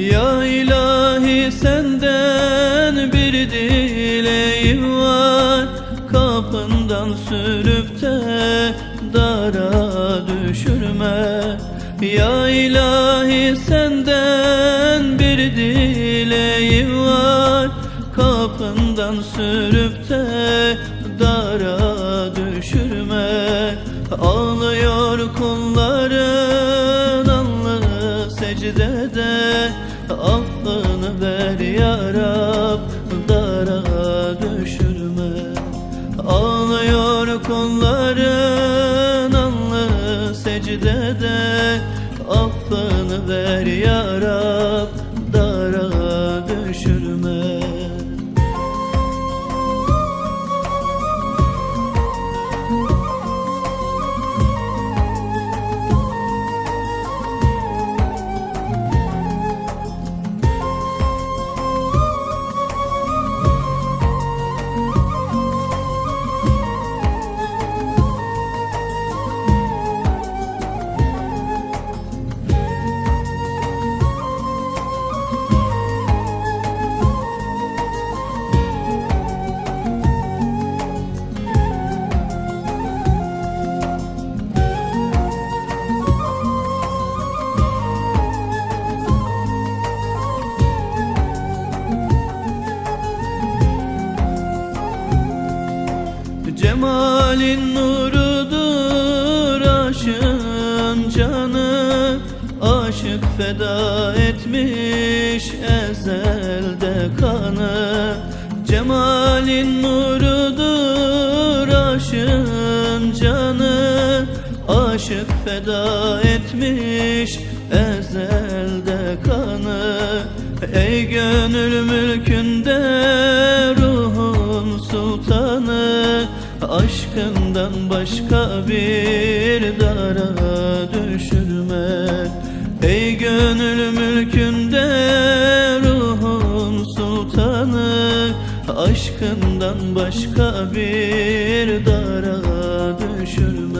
Ya ilahi senden bir dileğim var. Kapından sürüp de dara düşürme. Ya ilahi senden bir dileğim var. Kapından sürüp de dara düşürme. Ağlıyor kulların alnı Affını ver ya Rab dara düşürme. Ağlıyor kulların alnı secdede Cemalin nurudur aşığın canı. Aşık feda etmiş ezelde kanı. Cemalin nurudur aşığın canı. Aşık feda etmiş ezelde kanı. Ey gönül mülkünde Aşkından başka bir dara düşürme Ey gönül mülkünde ruhun sultanı Aşkından başka bir dara düşürme